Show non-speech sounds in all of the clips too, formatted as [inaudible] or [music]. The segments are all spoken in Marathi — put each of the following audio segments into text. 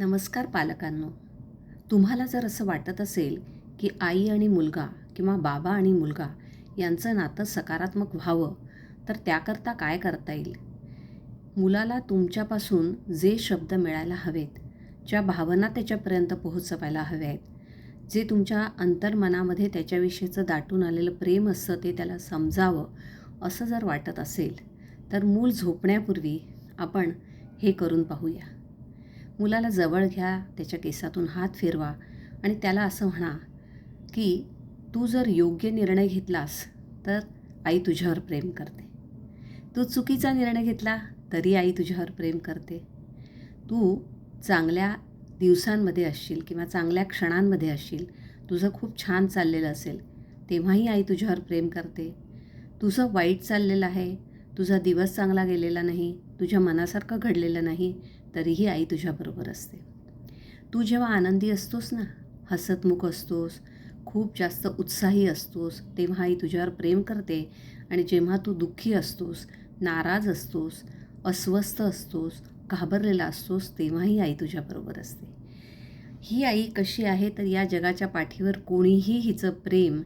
नमस्कार पालकांनो. तुम्हाला जर असं वाटत असेल की आई आणि मुलगा किंवा बाबा आणि मुलगा यांचं नातं सकारात्मक व्हावं तर त्याकरता काय करता येईल? मुलाला तुमच्यापासून जे शब्द मिळायला हवेत ज्या भावना त्याच्यापर्यंत पोहोचवायला हव्या आहेत जे तुमच्या अंतर्मनामध्ये त्याच्याविषयीचं दाटून आलेलं प्रेम असतं ते त्याला समजावं असं जर वाटत असेल तर मूल झोपण्यापूर्वी आपण हे करून पाहूया. मुलाला जवळ घ्या त्याच्या केसातून हात फिरवा आणि त्याला असं म्हणा की तू जर योग्य निर्णय घेतलास तर आई तुझ्यावर प्रेम करते. तू चुकीचा निर्णय घेतला तरी आई तुझ्यावर प्रेम करते. तू चांगल्या दिवसांमध्ये असशील किंवा चांगल्या क्षणांमध्ये असशील तुझं खूप छान चाललेलं असेल तेव्हाही आई तुझ्यावर प्रेम करते. तुझं वाईट चाललेलं आहे तुझा दिवस चांगला गेलेला नाही तुझ्या मनासारखं घडलेलं नाही तरीही आई तुझ्याबरोबर असते. तू जेव्हा आनंदी असतोस ना हसतमुख असतोस खूप जास्त उत्साही असतोस तेव्हा आई तुझ्यावर प्रेम करते आणि जेव्हा तू दुःखी असतोस नाराज असतोस अस्वस्थ असतोस घाबरलेला असतोस तेव्हाही आई तुझ्याबरोबर असते. ही आई कशी आहे तर या जगाच्या पाठीवर कोणीही हिचं प्रेम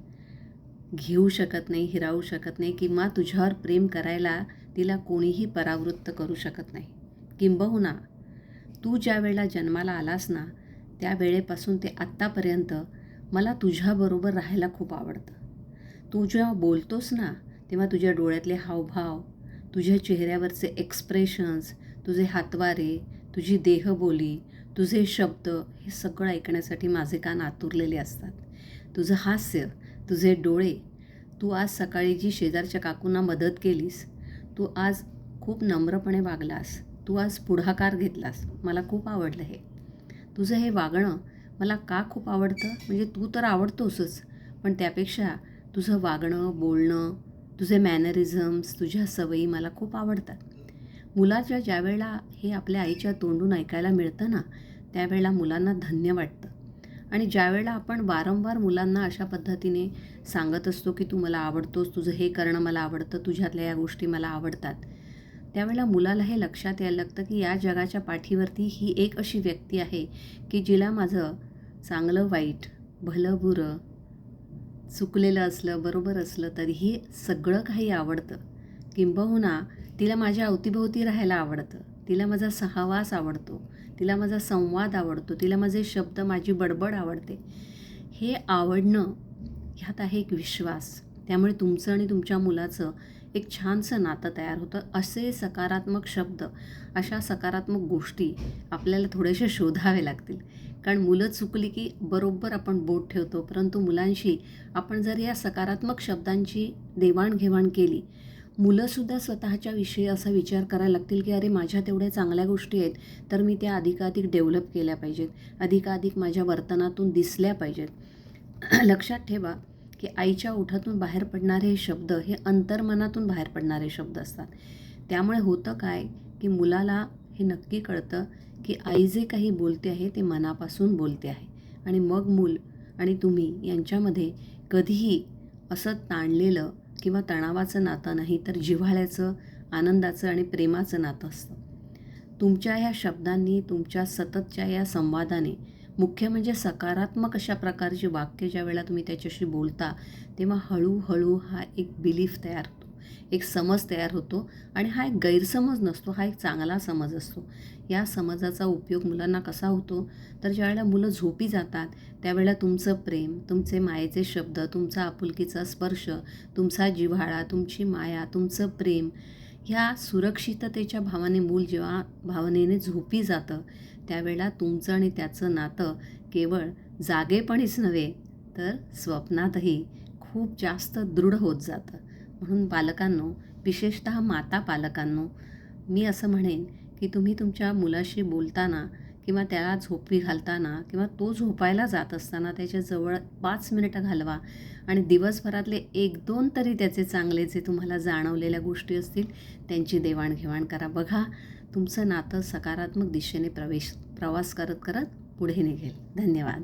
घेऊ शकत नाही हिरावू शकत नाही किंवा तुझ्यावर प्रेम करायला तिला कोणीही परावृत्त करू शकत नाही. किंबहुना तू ज्या वेळेला जन्माला आलास ना त्या वेळेपासून ते आत्तापर्यंत मला तुझ्याबरोबर राहायला खूप आवडतं. तू जेव्हा बोलतोस ना तेव्हा तुझ्या डोळ्यातले हावभाव तुझ्या चेहऱ्यावरचे एक्सप्रेशन्स तुझे हातवारे तुझी देहबोली तुझे शब्द हे सगळं ऐकण्यासाठी माझे कान आतुरलेले असतात. तुझं हास्य तुझे डोळे तू आज सकाळी जी शेजारच्या काकूंना मदत केलीस तू आज खूप नम्रपणे वागलास. तू आज पुढाकार घेतलास. मला खूप आवडलं हे. तुझं हे वागणं मला का खूप आवडतं? म्हणजे तू तर आवडतोसच. पण त्यापेक्षा तुझं वागणं बोलणं तुझे मॅनरिझम्स तुझ्या सवयी मला खूप आवडतात. मुलाच्या ज्यावेळेला हे आपल्या आईच्या तोंडून ऐकायला मिळतं ना त्यावेळेला मुलांना धन्य वाटतं. आणि ज्यावेळेला आपण वारंवार मुलांना अशा पद्धतीने सांगत असतो की तू मला आवडतोस तुझं हे करणं मला आवडतं तुझ्यातल्या या गोष्टी मला आवडतात त्यावेळेला मुलाला हे लक्षात यायला लागतं की या जगाच्या पाठीवरती ही एक अशी व्यक्ती आहे की जिला माझं चांगलं वाईट भलं बुरं चुकलेलं असलं बरोबर असलं तरीही सगळं काही आवडतं. किंबहुना तिला माझ्या अवतीभोवती राहायला आवडतं. तिला माझा सहवास आवडतो. तिला माझा संवाद आवडतो. तिला माझे शब्द माझी बडबड आवडते. हे आवडणं ह्यात आहे एक विश्वास. त्यामुळे तुमचं आणि तुमच्या मुलाचं एक छानसं नातं तयार होतं. असे सकारात्मक शब्द अशा सकारात्मक गोष्टी आपल्याला थोडेसे शोधावे लागतील. कारण मुलं चुकली की बरोबर आपण बोट ठेवतो. परंतु मुलांशी आपण जर या सकारात्मक शब्दांची देवाणघेवाण केली मुलंसुद्धा स्वतःच्या विषयी असा विचार करायला लागतील की अरे माझ्या तेवढ्या चांगल्या गोष्टी आहेत तर मी त्या अधिकाधिक डेव्हलप केल्या पाहिजेत. अधिकाधिक माझ्या वर्तनातून दिसल्या पाहिजेत. [clears throat] लक्षात ठेवा की आईच्या ओठातून बाहेर पडणारे हे शब्द हे अंतर्मनातून बाहेर पडणारे शब्द असतात. त्यामुळे होतं काय की मुलाला हे नक्की कळतं की आई जे काही बोलते आहे ते मनापासून बोलते आहे. आणि मग मूल आणि तुम्ही यांच्यामध्ये कधीही असं ताणलेलं किंवा तणावाचं नातं नाही तर जिव्हाळ्याचं आनंदाचं आणि प्रेमाचं नातं असतं. तुमच्या ह्या शब्दांनी तुमच्या सततच्या या संवादाने मुख्य म्हणजे सकारात्मक अशा प्रकारची वाक्य ज्या वेळेला तुम्ही त्याच्याशी बोलता तेव्हा हळूहळू हा एक बिलीफ तयार होतो. एक समज तयार होतो आणि हा एक गैरसमज नसतो हा एक चांगला समज असतो. या समजाचा उपयोग मुलांना कसा होतो? तर ज्यावेळेला मुलं झोपी जातात त्यावेळेला तुमचं प्रेम तुमचे मायेचे शब्द तुमचा आपुलकीचा स्पर्श तुमचा जिव्हाळा तुमची माया तुमचं प्रेम ह्या सुरक्षिततेच्या भावाने मूल जेव्हा भावनेने झोपी जातं त्यावेळेला तुमचं आणि त्याचं नातं केवळ जागेपणीच नव्हे तर स्वप्नातही खूप जास्त दृढ होत जातं. म्हणून बालकांनो विशेषत माता पालकांनो मी असं म्हणेन की तुम्ही तुमच्या मुलाशी बोलताना किंवा त्याला झोपी घालताना किंवा तो झोपायला जात असताना त्याच्याजवळ पाच मिनिटं घालवा. आणि दिवसभरातले एक दोन तरी त्याचे चांगले जे तुम्हाला जाणवलेल्या गोष्टी असतील त्यांची देवाणघेवाण करा. बघा तुमचं नातं सकारात्मक दिशेने प्रवेश प्रवास करत करत पुढे निघेल. धन्यवाद.